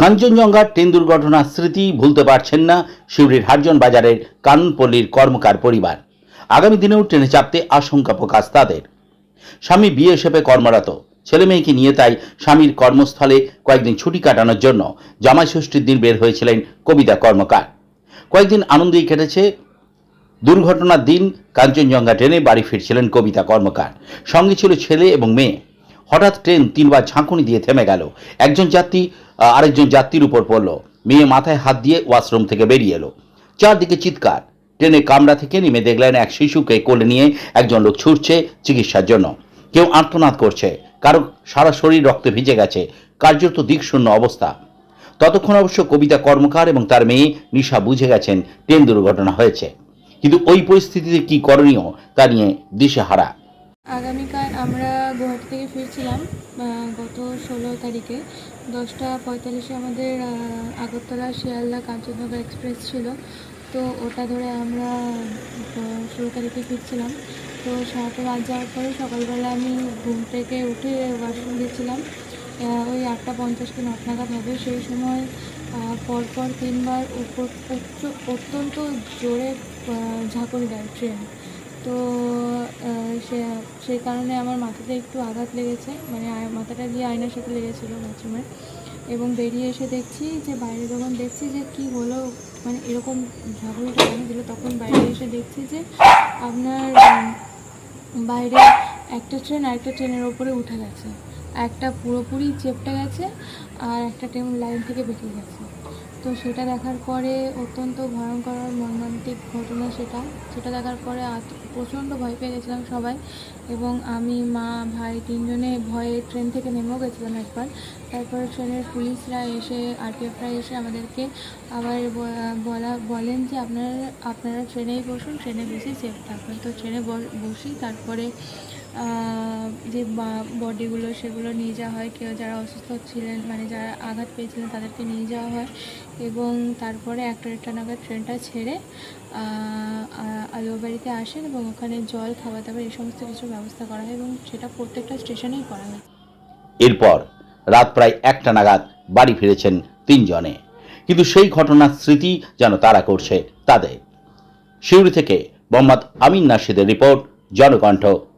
কাঞ্চনজঙ্ঘার train দুর্ঘটনার স্মৃতি ভুলতে পারছেন না শিউরির হারজন বাজারের কাননপল্লীর কর্মকার পরিবার। আগামী দিনেও ট্রেনে চাপতে আশঙ্কা প্রকাশ তাদের। স্বামী বিএসএফে কর্মরত। ছেলে মেয়েকে নিয়ে তাই স্বামীর কর্মস্থলে কয়েকদিন ছুটি কাটানোর জন্য জামাই ষষ্ঠীর দিন বের হয়েছিলেন কবিতা কর্মকার। কয়েকদিন আনন্দেই কেটেছে দুর্ঘটনার দিন কাঞ্চনজঙ্ঘা ট্রেনে বাড়ি ফিরছিলেন কবিতা কর্মকার। সঙ্গে ছিল ছেলে এবং মেয়ে। হঠাৎ ট্রেন তিনবার ঝাঁকুনি দিয়ে থেমে গেল। একজন যাত্রী আরেকজন যাত্রীর উপর পড়ল। মেয়ে মাথায় হাত দিয়ে ওয়াশরুম থেকে বেরিয়ে এলো। চারদিকে চিৎকার। ট্রেনে কামরা থেকে নেমে দেখলেন এক শিশুকে কোলে নিয়ে একজন লোক ছুটছে চিকিৎসার জন্য। কেউ আর্তনাদ করছে। কারও সারা শরীর রক্তে ভিজে গেছে। কার্যত দিকশূন্য অবস্থা। ততক্ষণ অবশ্য কবিতা কর্মকার এবং তার মেয়ে নিশা বুঝে গেছেন ট্রেন দুর্ঘটনা হয়েছে। কিন্তু ওই পরিস্থিতিতে কি করণীয় তা নিয়ে দিশেহারা। আগামীকাল আমরা গুয়াহাটি থেকে ফিরছিলাম গত ষোলো তারিখে। দশটা পঁয়তাল্লিশে আমাদের আগরতলা শিয়ালদা কাঞ্চনজঙ্ঘা এক্সপ্রেস ছিল। তো ওটা ধরে আমরা ষোলো তারিখে ফিরছিলাম। তো সারাটা রাত যাওয়ার পরে সকালবেলা আমি ঘুম থেকে উঠে ওয়াশরুম গেছিলাম। ওই আটটা পঞ্চাশ কি নট নাগাদ হবে, সেই সময় পরপর তিনবার উপর অত্যন্ত জোরে ঝাঁকুনি দেয় ট্রেন। তো সে, সেই কারণে আমার মাথাতে একটু আঘাত লেগেছে মানে মাথাটা গিয়ে আয়নার সাথে লেগেছিলো বাথরুমের এবং বেরিয়ে এসে দেখছি যে বাইরে যখন দেখছি যে কি হলো মানে এরকম ঝাঁকুনিটা কেন দিল, তখন বাইরে এসে দেখছি যে আপনার বাইরে একটা ট্রেন আরেকটা ট্রেনের ওপরে উঠে গেছে। একটা পুরোপুরি চেপটে গেছে আর একটা ট্রেন লাইন থেকে বেরিয়ে গেছে। তো সেটা দেখার পরে অত্যন্ত ভয়ঙ্কর মর্মান্তিক ঘটনা সেটা। সেটা দেখার পরে প্রচণ্ড ভয় পেয়ে গেছিলাম সবাই এবং আমি, মা, ভাই তিনজনে ভয়ে ট্রেন থেকে নেমেও গেছিলাম একবার। তারপরে ট্রেনের পুলিশরা এসে, আরপিএফরা এসে আমাদেরকে আবার বলা, বলেন যে আপনারা আপনারা ট্রেনেই বসুন, ট্রেনে বেশি সেফ থাকবেন। তো ট্রেনে বসি, তারপরে যে বডিগুলো সেগুলো নিয়ে যাওয়া হয়। কেউ যারা অসুস্থ ছিলেন মানে যারা আঘাত পেয়েছিলেন, তাদেরকে নিয়ে যাওয়া হয়। এবং তারপরে একটা একটা নাগাদ ট্রেনটা ছেড়ে আলুয়াবাড়িতে আসেন এবং ওখানে জল, খাবার দাবার এই সমস্ত কিছু ব্যবস্থা করা হয় এবং সেটা প্রত্যেকটা স্টেশনেই করা হয়। এরপর রাত প্রায় একটা নাগাদ বাড়ি ফিরেছেন তিনজনে। কিন্তু সেই ঘটনার স্মৃতি যেন তারা করছে তাদের। শিউরি থেকে মোহাম্মদ আমিন নাশিদের রিপোর্ট, জনকণ্ঠ